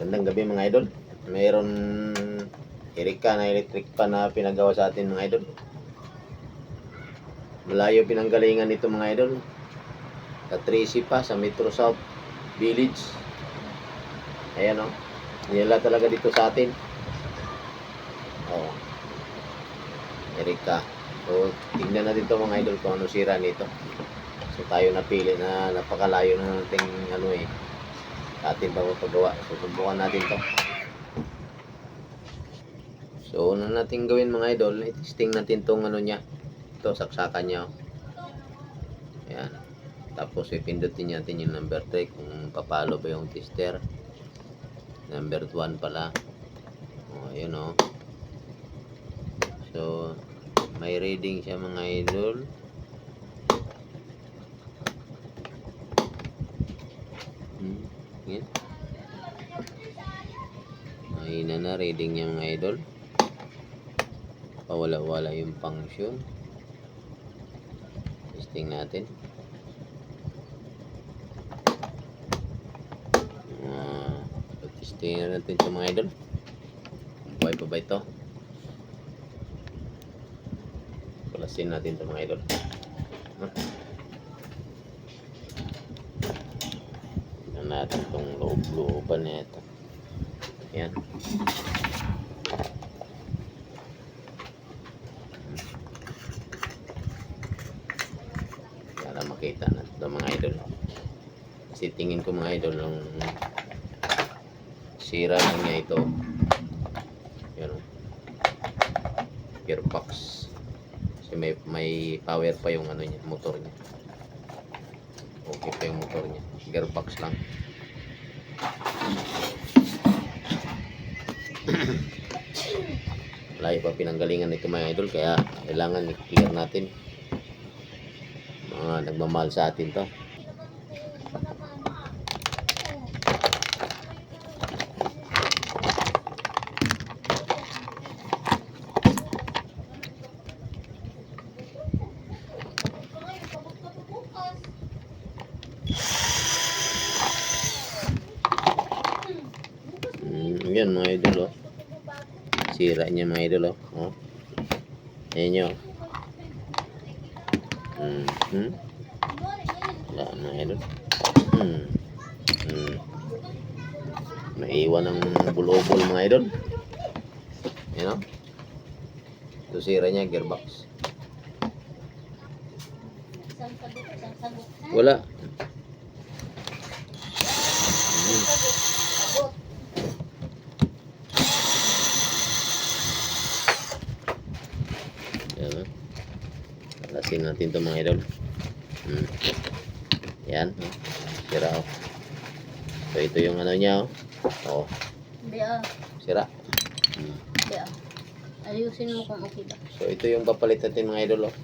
Gandang gabi mga idol. Mayroon Erika na electric pan na pinagawa sa atin mga idol. Malayo pinanggalingan nito mga idol. Sa Tracy pa, sa Metro South Village. Ayan o. Oh. Nila talaga dito sa atin. Oh. Erika. So, tingnan natin to mga idol kung ano sira nito. So, tayo napili na napakalayo na nating ano eh. Atin pa paggawa. So, subukan natin to. So, una natin gawin mga idol, i-testing natin tong ano niya. Ito, saksakan niya. oh. Ayan. Tapos, ipindutin natin yung number 3 kung papalo ba yung tester. Number 1 pala. O, ayun o. So, may reading siya mga idol. Hmm, yan. Mahina na reading niya mga idol. Pawala-wala yung function. Testing natin. Ah, testing na natin ito mga idol. Buhay pa ba ito? Palasin natin ito mga idol. Huh? Tignan natin itong loob-looban na ito. Yan. Para makita natin ito mga idol. Kasi tingin ko mga idol ng sira lang niya ito. Yan o. Gearbox. Kasi may, may power pa yung ano niya, motor niya. Okay pa yung motor niya. Gearbox lang. Layo pa pinanggalingan nito mga idol kaya kailangan i-clear natin. Mga nagmamahal sa atin to. Mm, yan mga idol oh. Sira niya mga idol oh. oh. Ayan nyo. Mm -hmm. Mga idol. Hmm. Hmm. Naiwan ng bulobol mga idol. Ayan oh. Ito sira niya gearbox. Wala. Hmm. Yan. oh. Alasin natin ito mga idol. Hmm. Yan. oh. Sira oh. So ito yung ano niya oh. Oh, Hindi ah. sira. Hmm. Hindi ah. Ayusin mo kung okay ba. So ito yung papalit natin mga idol oh.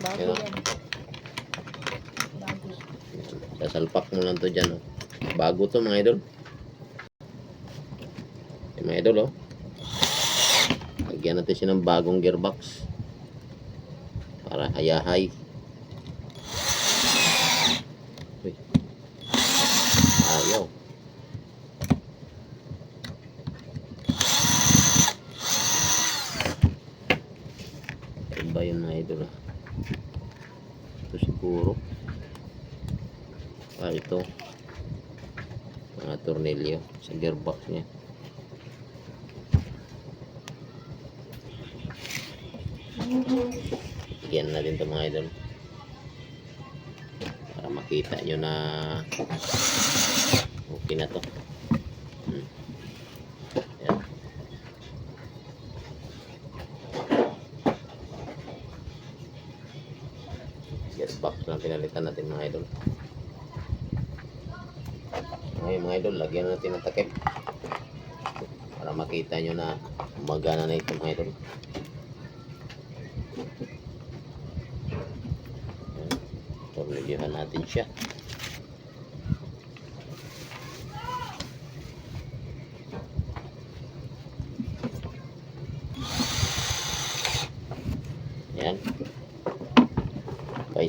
Bago Yan, oh. Bago. Sasalpak mo lang to dyan oh. Bago to mga idol. Yung mga idol oh. Lagyan natin siya ng bagong gearbox. Para hayahay. Uy. Ayaw. Iba yun mga idol ah. Ito siguro. Ah, ito. Mga tornilyo sa gearbox niya. Bigyan natin ito mga idol. Para makita nyo na okay na to. Hmm. Yan. Gearbox na pinalitan natin mga idol. Ngayon mga idol, lagyan natin ng takip. Para makita nyo na magana na ito mga idol. Ayan. Tornilyohan natin siya. Yan. Pa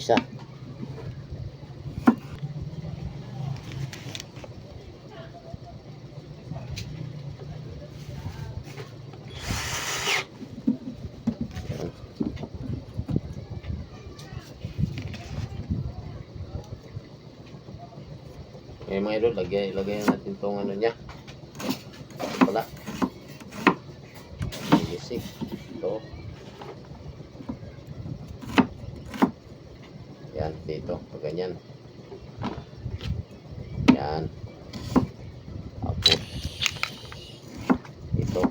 isa. mga idol, lagay, lagay natin tong ano niya. Pala. Basic. Ito. Yan, dito. Pag ganyan. Yan. Tapos, ito.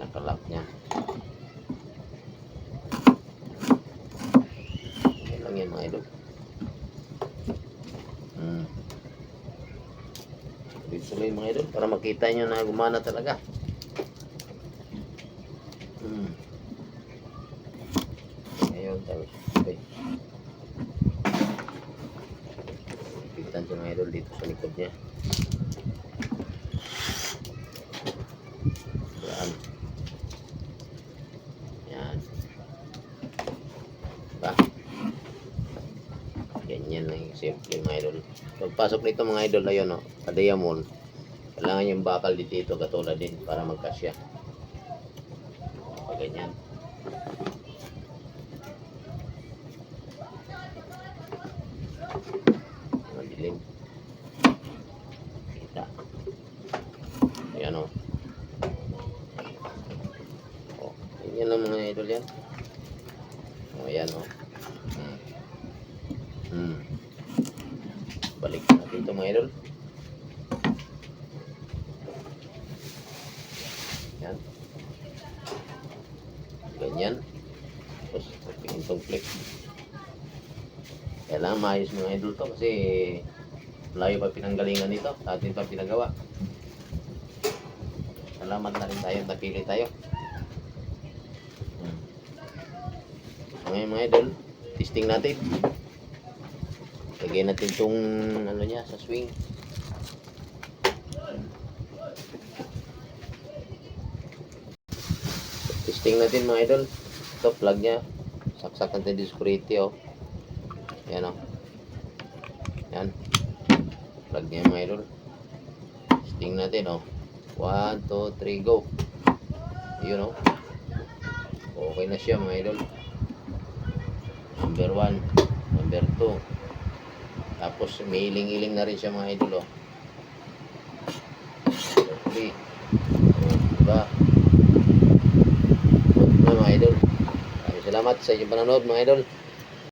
Nakalak niya. Yan lang yan mga idol. Hmm. Yung mga idol para makita nyo na gumana talaga. Hmm. Ngayon, tapos, okay. Pigitan siya mga idol dito sa likod niya. Yan. Yan. Ba? Ganyan lang simple mga idol. Pagpasok nito mga idol, ayun o, sa diamond, kailangan yung bakal dito katulad din para magkasya. Pag ganyan. Madilim. Kita. Ayan o. Oh, ganyan lang mga idol yan. O, ayan o. Hmm. Hmm. Balik natin ito mga idol. Yan. Ganyan. Tapos, tingin itong clip. Kailangan maayos mga idol to kasi malayo pa pinanggalingan nito. Sa atin pa pinagawa. Salamat na rin tayo. Napili tayo. Hmm. Ngayon mga idol, testing natin. Lagay natin itong ano niya sa swing. Testing natin mga idol. Ito plug niya saksak natin diskurity oh. Yan oh. Yan plug niya yung idol. Sting natin oh. 1, 2, 3, go. Yun oh. Okay na siya mga number 1 number 2 tapos may iling-iling na rin siya mga idol oh. Number 3 salamat sa inyong panonood mga idol.